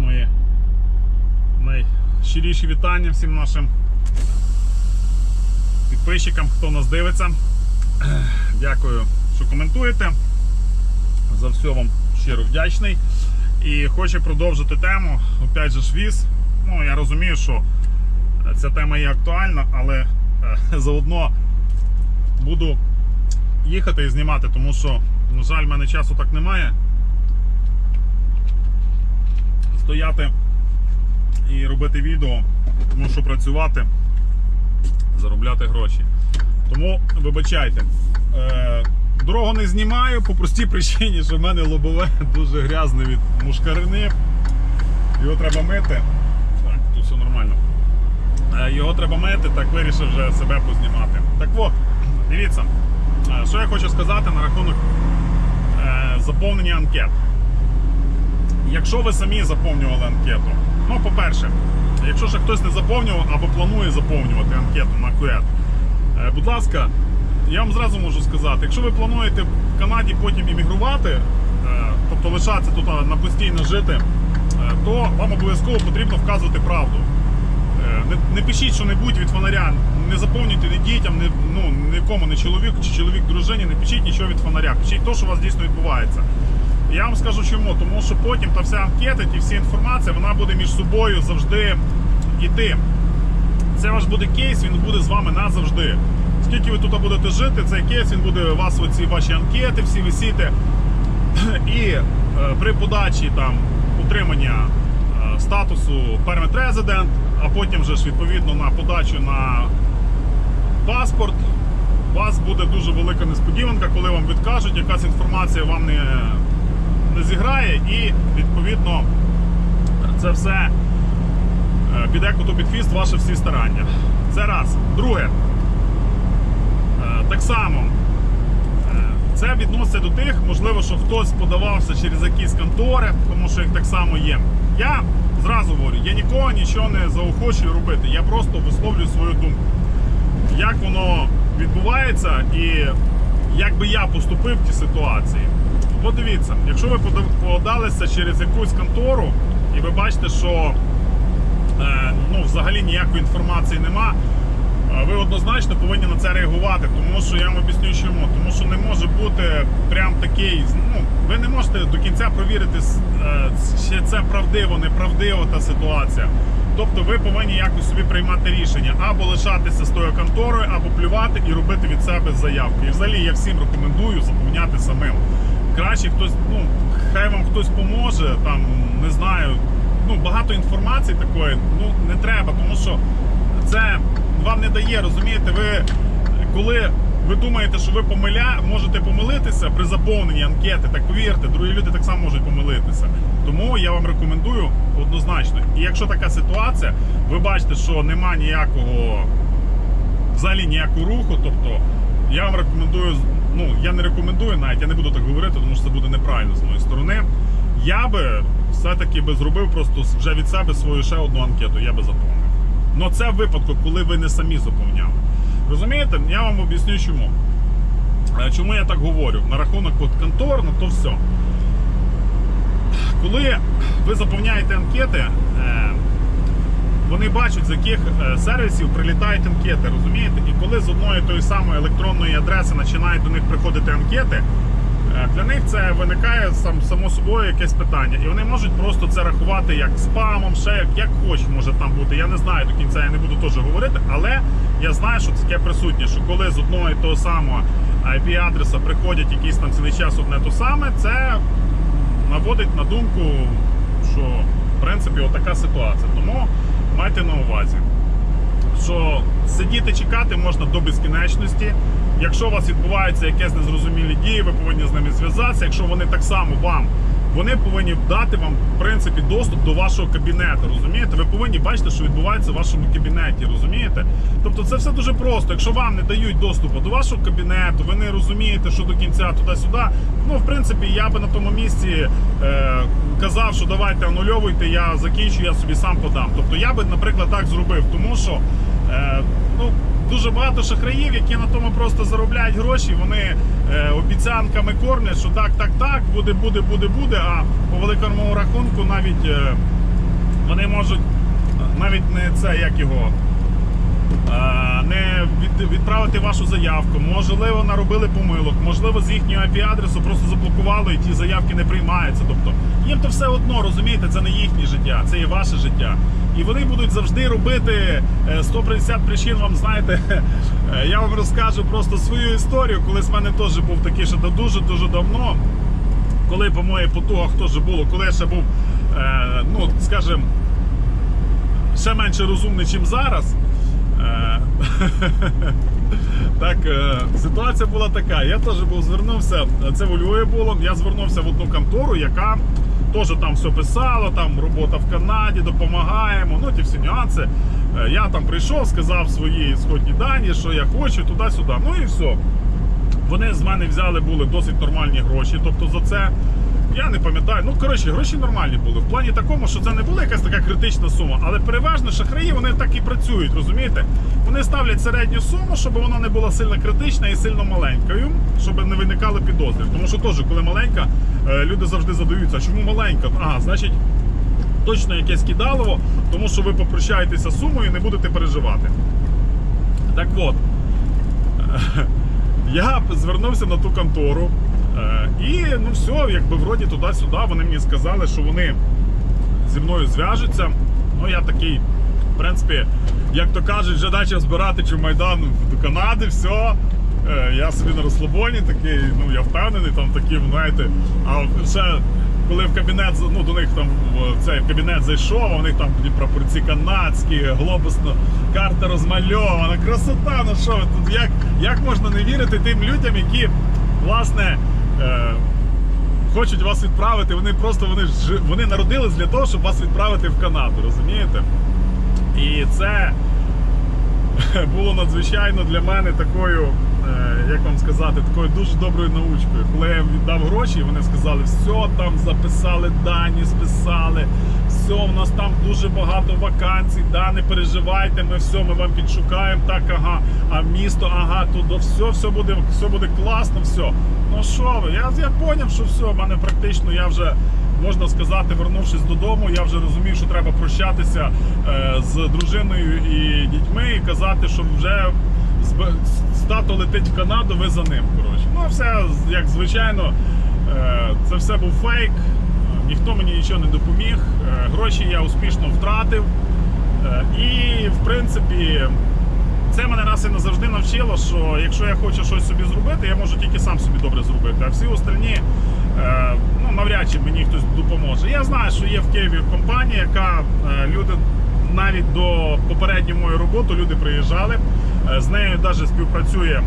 мої найщиріші вітання всім нашим підписчикам, хто нас дивиться. Дякую, що коментуєте. За все вам щиро вдячний. І хочу продовжити тему. Опять же віз. Ну, я розумію, що ця тема є актуальна, але е, заодно буду їхати і знімати, тому що, на жаль, в мене часу так немає. Стояти і робити відео, мушу працювати, заробляти гроші. Тому вибачайте. Е, дорогу не знімаю по простій причині, що в мене лобове дуже грязне від мушкарини. Його треба мити. Так, тут все нормально. Е, Його треба мити, так вирішив вже себе познімати. Так от, дивіться, е, що я хочу сказати на рахунок заповнення анкет. Якщо ви самі заповнювали анкету, ну, по-перше, якщо ще хтось не заповнював або планує заповнювати анкету на КУЕТ, е, будь ласка, я вам зразу можу сказати, якщо ви плануєте в Канаді потім іммігрувати, е, тобто лишатися тут на постійно жити, е, то вам обов'язково потрібно вказувати правду. Не, не пишіть що-небудь від фонаря, не заповнюйте ні дітям, ні, ну, нікому, ні чоловіку чи чоловік дружині, не пишіть нічого від фонаря. Пишіть те, що у вас дійсно відбувається. Я вам скажу чому, тому що потім та вся анкета, ті всі інформація, вона буде між собою завжди йти. Це ваш буде кейс, він буде з вами назавжди. Скільки ви тут будете жити, цей кейс він буде у вас оці ваші анкети, всі висіти. І е, при подачі там утримання е, статусу Permit Resident, а потім вже ж відповідно на подачу на паспорт, у вас буде дуже велика несподіванка, коли вам відкажуть, якась інформація вам не, не зіграє, і відповідно це все е, піде коту під хвіст ваші всі старання. Це раз. Друге, е, так само. е, Це відноситься до тих, можливо, що хтось подавався через якісь контори, тому що їх так само є. Я зразу говорю, я нікого нічого не заохочую робити. Я просто висловлюю свою думку. Як воно відбувається і як би я поступив в тій ситуації. От дивіться, якщо ви подалися через якусь контору і ви бачите, що е, ну, взагалі ніякої інформації нема, ви однозначно повинні на це реагувати, тому що я вам об'ясню чому. Тому що не може бути прям такий, ну, ви не можете до кінця провірити, е, чи це правдиво, неправдиво та ситуація. Тобто ви повинні якось собі приймати рішення або лишатися з тою конторою, або плювати і робити від себе заявки. І взагалі я всім рекомендую заповняти самим. Краще хтось, ну хай вам хтось поможе, там не знаю. Ну багато інформації такої, ну не треба, тому що це вам не дає, розумієте, ви коли ви думаєте, що ви помиля, можете помилитися при заповненні анкети, так повірте, другі люди так само можуть помилитися. Тому я вам рекомендую однозначно. І якщо така ситуація, ви бачите, що нема ніякого взагалі ніякого руху, тобто я вам рекомендую, ну я не рекомендую навіть, я не буду так говорити, тому що це буде неправильно з моєї сторони. Я би все-таки би зробив просто вже від себе свою ще одну анкету, я би заповнив. Ну це в випадку, коли ви не самі заповняли. Розумієте? Я вам об'ясню чому. Е, Чому я так говорю? На рахунок от контор, на то все. Коли ви заповняєте анкети, е, вони бачать, з яких е, сервісів прилітають анкети, розумієте? І коли з одної тої самої електронної адреси починають до них приходити анкети, е, для них це виникає сам, само собою якесь питання. І вони можуть просто це рахувати як спамом, ще як, як хоч може там бути. Я не знаю до кінця, я не буду теж говорити, але я знаю, що це таке присутнє, що коли з одного і того самого IP-адреса приходять якийсь там цілий час одне то саме, це наводить на думку, що в принципі отака ситуація. Тому майте на увазі, що сидіти чекати можна до безкінечності. Якщо у вас відбуваються якісь незрозумілі дії, ви повинні з ними зв'язатися. Якщо вони так само вам, вони повинні дати вам в принципі доступ до вашого кабінету. Розумієте? Ви повинні бачити, що відбувається в вашому кабінеті. Розумієте? Тобто це все дуже просто. Якщо вам не дають доступу до вашого кабінету, ви не розумієте, що до кінця туди-сюди. Ну, в принципі, я би на тому місці е, казав, що давайте анульовуйте, я закінчу, я собі сам подам. Тобто я би, наприклад, так зробив, тому що е, ну. Дуже багато шахраїв, які на тому просто заробляють гроші. Вони е, обіцянками кормлять, що так, так, так, буде, буде, буде, буде. А по великому рахунку навіть е, вони можуть навіть не це, як його. е, Не відправити вашу заявку, можливо, наробили помилок, можливо, з їхнього IP-адресу просто заблокували і ті заявки не приймаються. Тобто їм то все одно, розумієте, це не їхнє життя, це є ваше життя. І вони будуть завжди робити е, 150 причин. Вам знаєте, е, я вам розкажу просто свою історію. Колись в мене теж був такий, що дуже дуже давно коли по моїх потугах теж було, коли я ще був, е, ну, скажімо, ще менше розумний, ніж зараз. Е, так, е, ситуація була така. Я теж був звернувся, це в Львові було. Я звернувся в одну контору, яка теж там все писало, там робота в Канаді, допомагаємо, ну ті всі нюанси. Е, Я там прийшов, сказав свої сходні дані, що я хочу, туди-сюди. Ну і все. Вони з мене взяли були досить нормальні гроші. Тобто за це я не пам'ятаю. Ну коротше, гроші нормальні були. В плані такому, що це не була якась така критична сума, але переважно шахраї вони так і працюють, розумієте? Вони ставлять середню суму, щоб вона не була сильно критична і сильно маленькою, щоб не виникали підозри. Тому що теж, коли маленька, е, люди завжди задаються, чому маленька? Ага, значить. Точно якесь кидалово, тому що ви попрощаєтеся з сумою і не будете переживати. Так от, я звернувся на ту контору. Е, І ну все, якби вроді туди-сюди. Вони мені сказали, що вони зі мною зв'яжуться. Ну, я такий, в принципі, як то кажуть, вже почав збирати чи Майдан до Канади, все. Я собі на розслабоні такий, ну я впевнений, там такі, знаєте, а ще коли в кабінет ну, до них там в цей в кабінет зайшов, а у них там прапорці канадські, глобусно, карта розмальована, красота, ну що тут, як, як можна не вірити тим людям, які, власне. Е, хочуть вас відправити, вони просто вони, вони народились для того, щоб вас відправити в Канаду, розумієте? І це було надзвичайно для мене такою, е, як вам сказати, такою дуже доброю научкою. Коли я віддав гроші, вони сказали, все там записали дані, списали, все, у нас там дуже багато вакансій, да, не переживайте, ми все, ми вам підшукаємо, так, ага, а місто, ага, туди, все, все буде, все буде класно, все. Ну що ви, я, я зрозумів, що все, в мене практично я вже. Можна сказати, вернувшись додому, я вже розумів, що треба прощатися е, з дружиною і дітьми і казати, що вже з тато летить в Канаду, ви за ним. Коротше. Ну, все як звичайно, е, це все був фейк. Ніхто мені нічого не допоміг. е, Гроші я успішно втратив. Е, І, в принципі, це мене раз і назавжди навчило, що якщо я хочу щось собі зробити, я можу тільки сам собі добре зробити. А всі остальні, е, ну навряд чи мені хтось допоможе. Я знаю, що є в Києві компанія, яка люди навіть до попередньої моєї роботи люди приїжджали. З нею навіть співпрацює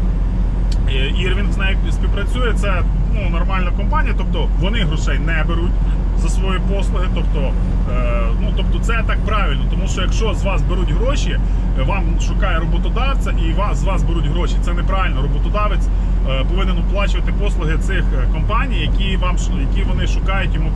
Ірвінг з нею співпрацює. Це ну, нормальна компанія, тобто вони грошей не беруть за свої послуги. Тобто, е, ну, тобто це так правильно, тому що якщо з вас беруть гроші, е, вам шукає роботодавця і вас, з вас беруть гроші. Це неправильно. Роботодавець е, повинен оплачувати послуги цих компаній, які вам які вони шукають йому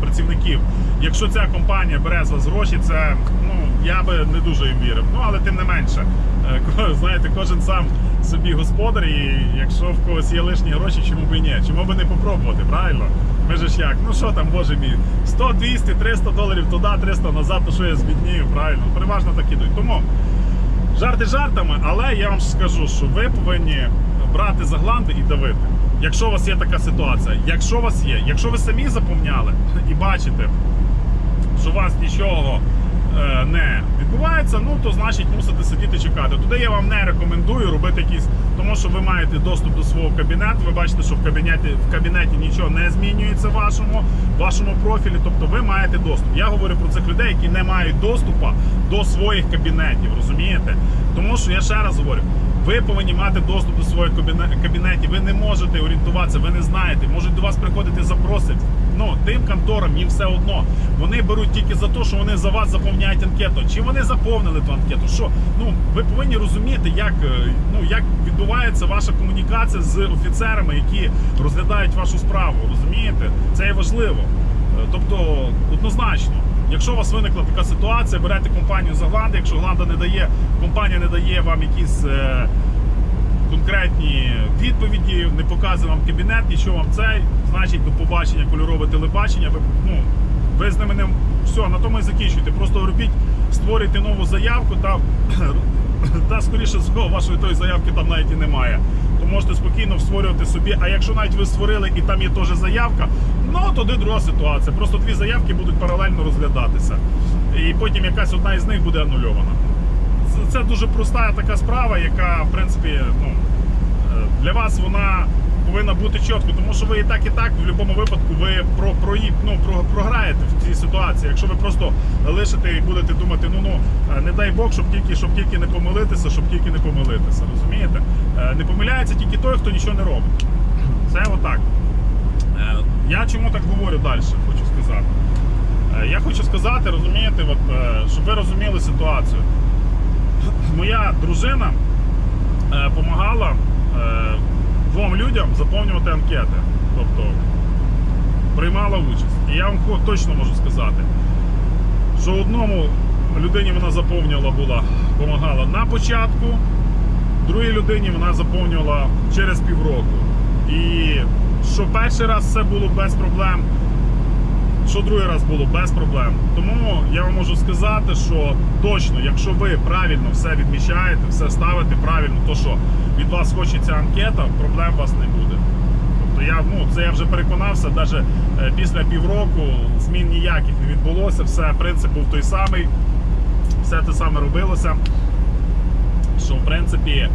працівників. Якщо ця компанія бере з вас гроші, це ну я би не дуже їм вірив. Ну але тим не менше, знаєте, кожен сам собі господар, і якщо в когось є лишні гроші, чому б і ні? Чому би не попробувати, правильно? Ми ж як, ну що там, боже мій, 100, 200, 300 доларів туди, 300 назад, то що я збіднію, правильно? Переважно так ідуть. Тому жарти жартами, але я вам скажу, що ви повинні брати за гланди і давити. Якщо у вас є така ситуація, якщо у вас є, якщо ви самі запомняли і бачите, що у вас нічого не відбувається, ну то значить мусите сидіти чекати. Туди я вам не рекомендую робити якісь, тому що ви маєте доступ до свого кабінету. Ви бачите, що в кабінеті в кабінеті нічого не змінюється вашому, вашому профілі. Тобто ви маєте доступ. Я говорю про цих людей, які не мають доступу до своїх кабінетів. Розумієте? Тому що я ще раз говорю. Ви повинні мати доступ до своїх кабіне- кабінетів. Ви не можете орієнтуватися, ви не знаєте. Можуть до вас приходити запроси. Ну, тим конторам їм все одно. Вони беруть тільки за те, що вони за вас заповняють анкету. Чи вони заповнили ту анкету? Що ну ви повинні розуміти, як е, ну як відбувається ваша комунікація з офіцерами, які розглядають вашу справу. Розумієте? Це є важливо. Е, Тобто, однозначно. Якщо у вас виникла така ситуація, берете компанію за Гланда. Якщо Гланда не дає, компанія не дає вам якісь е, конкретні відповіді, не показує вам кабінет, що вам цей, значить до побачення кольорове телебачення. Ви, ну, ви з ними не все, на тому і закінчуйте. Просто робіть, створюйте нову заявку та, та скоріше всього, вашої тої заявки там навіть і немає. То можете спокійно створювати собі. А якщо навіть ви створили і там є теж заявка, ну тоді друга ситуація. Просто дві заявки будуть паралельно розглядатися. І потім якась одна із них буде анульована. Це- дуже проста така справа, яка в принципі ну, е, для вас вона повинна бути чітко, тому що ви і так, і так в будь-якому випадку ви про, про, ну, про, програєте в цій ситуації. Якщо ви просто лишите і будете думати, ну ну е, не дай Бог, щоб тільки, щоб тільки не помилитися, щоб тільки не помилитися. Розумієте? Е, Не помиляється тільки той, хто нічого не робить. Це отак. Я чому так говорю далі, хочу сказати. Я хочу сказати, розумієте, от, щоб ви розуміли ситуацію. Моя дружина допомагала двом людям заповнювати анкети. Тобто приймала участь. І я вам точно можу сказати, що одному людині вона заповнювала була, допомагала на початку, другій людині вона заповнювала через півроку. І що перший раз все було без проблем, що другий раз було без проблем. Тому я вам можу сказати, що точно, якщо ви правильно все відмічаєте, все ставите правильно, то що від вас хочеться анкета, проблем у вас не буде. Тобто я, ну, це я вже переконався, навіть е, після півроку змін ніяких не відбулося, все, принцип був той самий, все те саме робилося. Що в принципі е,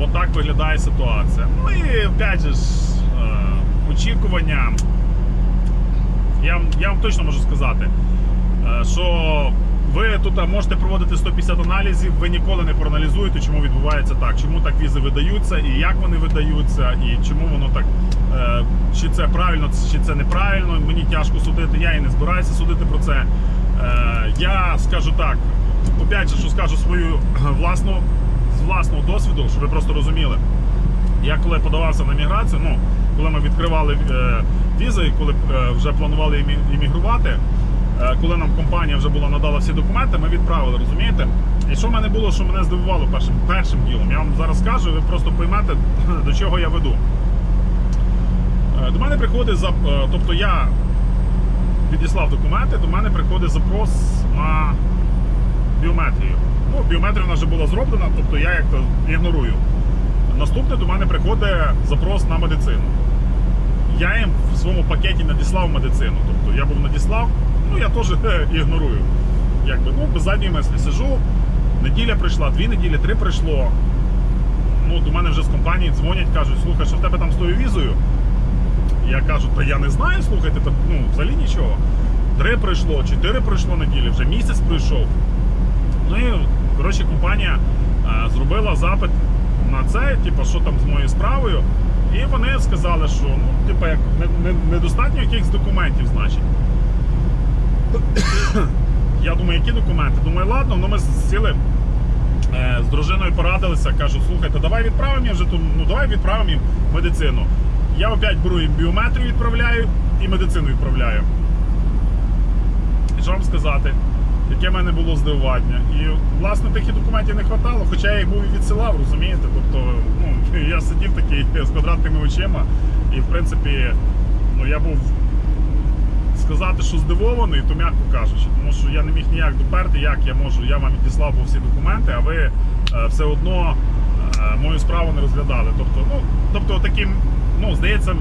отак виглядає ситуація. Ну і опять же е, очікування. Я, вам- я вам точно можу сказати, е, що ви тут можете проводити 150 аналізів, ви ніколи не проаналізуєте, чому відбувається так, чому так візи видаються, і як вони видаються, і чому воно так, е, чи це правильно, чи це неправильно. Мені тяжко судити, я і не збираюся судити про це. Е, Я скажу так, опять же, що скажу свою власну, з власного досвіду, щоб ви просто розуміли. Я коли подавався на міграцію, ну коли ми відкривали е, візи, коли е, вже планували іммігрувати, е, коли нам компанія вже була надала всі документи, ми відправили, розумієте? І що в мене було, що мене здивувало першим, першим ділом, я вам зараз скажу, ви просто поймете, до чого я веду. До мене приходить за, тобто я відіслав документи, до мене приходить запрос на біометрію. Ну, біометрія вже була зроблена, тобто я як то ігнорую. Наступне до мене приходить запрос на медицину. Я їм в своєму пакеті надіслав медицину. Тобто я був надіслав, ну я теж е, ігнорую. Якби, ну, без задньої мислі сижу. Неділя прийшла, дві неділі, три прийшло. Ну, до мене вже з компанії дзвонять, кажуть, слухай, що в тебе там з тою візою? Я кажу, та я не знаю, слухайте, та, ну, взагалі нічого. Три прийшло, чотири пройшло неділі, вже місяць пройшов. Ну і коротше, компанія е, зробила запит на це, типу, що там з моєю справою. І вони сказали, що ну, типу, як не, не, недостатньо якихось документів, значить. Я думаю, які документи? Думаю, ладно, ну ми сіли е, з дружиною порадилися, кажу, слухайте, давай відправимо їм вже ту, ну давай відправимо їм медицину. Я опять беру їм біометрію відправляю і медицину відправляю. І що вам сказати? Яке в мене було здивування. І власне таких документів не вистачало, хоча я їх був і відсилав, розумієте? Тобто, ну, я сидів такий з квадратними очима, і в принципі, ну я був сказати, що здивований, то м'яко кажучи, тому що я не міг ніяк доперти, як я можу, я вам відіслав всі документи, а ви е, все одно е, мою справу не розглядали. Тобто, ну, тобто таким, ну, здається,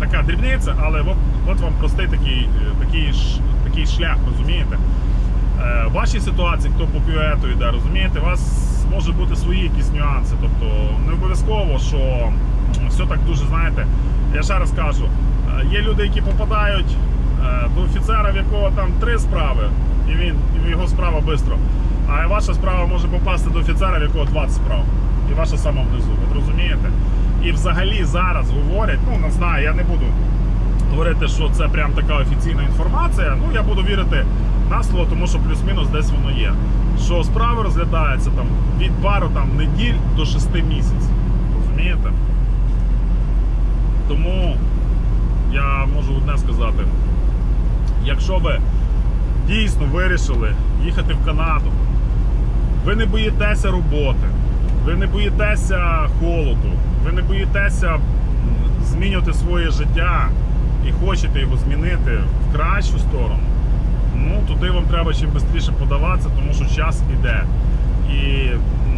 така дрібниця, але от, от вам простий такий, е, такий, такий шлях, розумієте? Е, вашій ситуації, хто по пюету йде, розумієте, у вас може бути свої якісь нюанси. Тобто не обов'язково, що все так дуже, знаєте, я ще раз кажу, е, є люди, які попадають е, до офіцера, в якого там три справи, і він і його справа швидко. А ваша справа може попасти до офіцера, в якого 20 справ. І ваша сама внизу. Ви розумієте? І взагалі зараз говорять, ну не знаю, я не буду говорити, що це прям така офіційна інформація. Ну я буду вірити на слово, тому що плюс-мінус десь воно є. Що справи розглядаються там від пару там неділь до шести місяців. Розумієте? Тому я можу одне сказати: якщо ви дійсно вирішили їхати в Канаду, ви не боїтеся роботи, ви не боїтеся холоду, ви не боїтеся змінювати своє життя і хочете його змінити в кращу сторону. Ну туди вам треба чим швидше подаватися, тому що час іде. І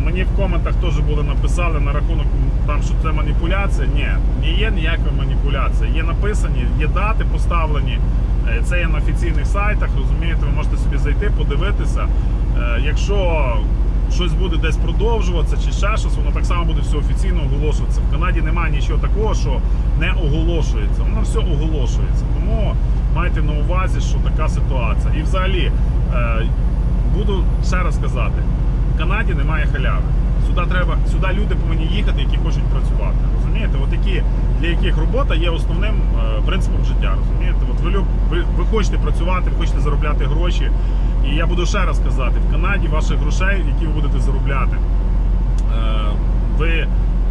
мені в коментах теж були написали на рахунок там, що це маніпуляція. Ні, не є ніякої маніпуляції. Є написані, є дати поставлені. Е, Це є на офіційних сайтах, розумієте, ви можете собі зайти, подивитися. Е, Якщо щось буде десь продовжуватися чи ще щось, воно так само буде все офіційно оголошуватися. В Канаді немає нічого такого, що не оголошується. Воно все оголошується. Тому майте на увазі, що така ситуація. І взагалі, е, буду ще раз казати, в Канаді немає халяви. Сюди треба, сюди люди повинні їхати, які хочуть працювати. Розумієте? От які, для яких робота є основним е, принципом життя. Розумієте? От ви, ви, ви хочете працювати, ви хочете заробляти гроші. І я буду ще раз казати, в Канаді ваших грошей, які ви будете заробляти, е, ви,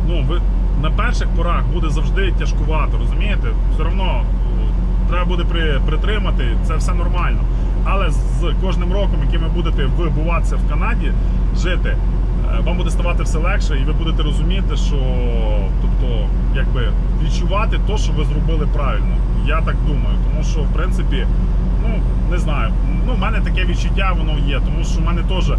ну, ви на перших порах буде завжди тяжкувато, розумієте? Все одно треба буде при, притримати, це все нормально. Але з кожним роком, яким ви будете вибуватися в Канаді, жити, е, вам буде ставати все легше, і ви будете розуміти, що тобто, якби відчувати те, що ви зробили правильно. Я так думаю, тому що в принципі, ну не знаю, ну в мене таке відчуття воно є, тому що в мене теж е,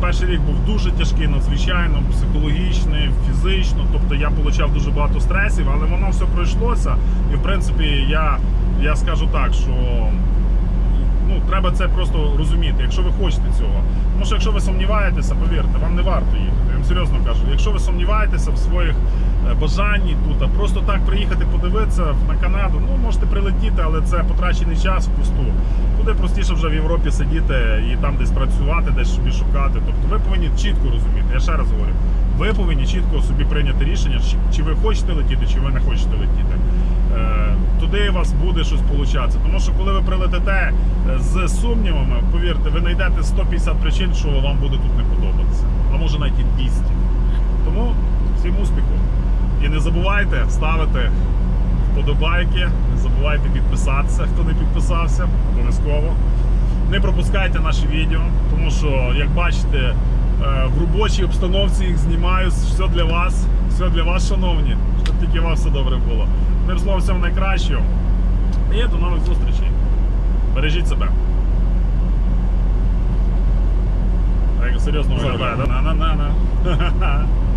перший рік був дуже тяжкий, надзвичайно психологічний, фізично. Тобто я отримав дуже багато стресів, але воно все пройшлося. І в принципі, я, я скажу так, що ну, треба це просто розуміти, якщо ви хочете цього. Тому що якщо ви сумніваєтеся, повірте, вам не варто їхати. Я вам серйозно кажу. Якщо ви сумніваєтеся в своїх е, бажанні тут, а просто так приїхати подивитися на Канаду, ну можете прилетіти, але це потрачений час впусту. Туди простіше вже в Європі сидіти і там десь працювати, десь собі шукати. Тобто ви повинні чітко розуміти. Я ще раз говорю, ви повинні чітко собі прийняти рішення, чи ви хочете летіти, чи ви не хочете летіти. Туди у вас буде щось получатися. Тому що коли ви прилетите е, з сумнівами, повірте, ви знайдете 150 причин, що вам буде тут не подобатися. А може навіть і 200. Тому всім успіху. І не забувайте ставити вподобайки, не забувайте підписатися, хто не підписався, обов'язково. Не пропускайте наші відео, тому що, як бачите, е, в робочій обстановці їх знімаю. Все для вас, все для вас, шановні, щоб тільки у вас все добре було. Мир слова всього найкращого. І до нових зустрічей. Бережіть себе. Так, серйозно виглядає, да? На-на-на-на.